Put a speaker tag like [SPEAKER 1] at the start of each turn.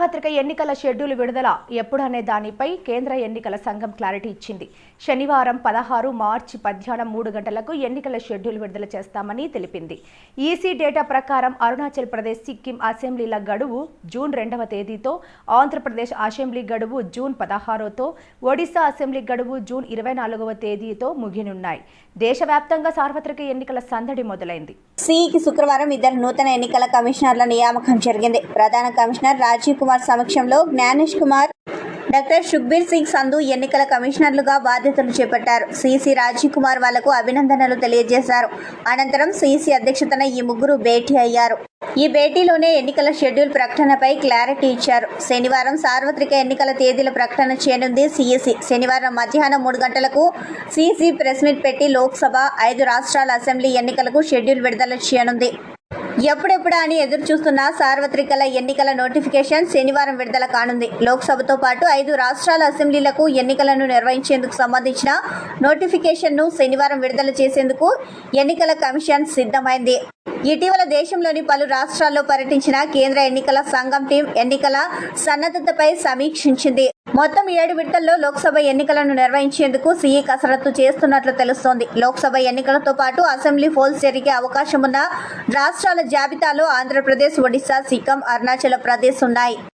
[SPEAKER 1] సార్వత్రిక ఎన్నికల షెడ్యూల్ విడుదల ఎప్పుడనే దానిపై కేంద్ర ఎన్నికల సంఘం క్లారిటీ ఇచ్చింది. శనివారం పదహారు మార్చి మధ్యాహ్నం మూడు గంటలకు ఎన్నికల షెడ్యూల్ విడుదల చేస్తామని తెలిపింది. ఈసీ డేటా ప్రకారం అరుణాచల్ ప్రదేశ్ సిక్కిం అసెంబ్లీల గడువు జూన్ రెండవ తేదీతో ఆంధ్రప్రదేశ్ అసెంబ్లీ గడువు జూన్ పదహారుతో ఒడిశా అసెంబ్లీ గడువు జూన్ ఇరవై నాలుగవ తేదీతో ముగినున్నాయి. దేశవ్యాప్తంగా సార్వత్రిక ఎన్నికల సందడి మొదలైంది.
[SPEAKER 2] సికి శుక్రవారం ఇద్దరు నూతన ఎన్నికల కమిషనర్ల నియామకం జరిగింది. ప్రధాన కమిషనర్ రాజీవ్ కుమార్ సమక్షంలో జ్ఞానేష్ కుమార్ డాక్టర్ సుఖ్బీర్ సింగ్ సంధు ఎన్నికల కమిషనర్లుగా బాధ్యతలు చేపట్టారు. సిసి రాజీవ్ కుమార్ వాళ్ళకు అభినందనలు తెలియజేశారు. అనంతరం సిసి అధ్యక్షతన ఈ ముగ్గురు భేటీ అయ్యారు. ఈ భేటీలోనే ఎన్నికల షెడ్యూల్ ప్రకటనపై క్లారిటీ ఇచ్చారు. శనివారం సార్వత్రిక ఎన్నికల తేదీల ప్రకటన చేయనుంది సిఇసి శనివారం మధ్యాహ్నం మూడు గంటలకు సిఈసి ప్రెస్ మీట్ పెట్టి లోక్సభ ఐదు రాష్ట్రాల అసెంబ్లీ ఎన్నికలకు షెడ్యూల్ విడుదల చేయనుంది. ఎప్పుడెప్పుడా అని ఎదురు చూస్తున్న సార్వత్రికల ఎన్నికల నోటిఫికేషన్ శనివారం విడుదల కానుంది. లోక్సభతో పాటు ఐదు రాష్ట్రాల అసెంబ్లీలకు ఎన్నికలను నిర్వహించేందుకు సంబంధించిన నోటిఫికేషన్ను శనివారం విడుదల చేసేందుకు ఎన్నికల కమిషన్ సిద్ధమైంది. ఇటీవల దేశంలోని పలు రాష్ట్రాల్లో పర్యటించిన కేంద్ర ఎన్నికల సంఘం టీం ఎన్నికల సన్నద్ధతపై సమీక్షించింది. మొత్తం ఏడు విడతల్లో లోక్సభ ఎన్నికలను నిర్వహించేందుకు సీఈ కసరత్తు చేస్తున్నట్లు తెలుస్తోంది. లోక్సభ ఎన్నికలతో పాటు అసెంబ్లీ పోల్స్ జరిగే అవకాశం ఉన్న రాష్ట్రాల జాబితాలో ఆంధ్రప్రదేశ్ ఒడిశా సిక్కిం అరుణాచల్ ప్రదేశ్ ఉన్నాయి.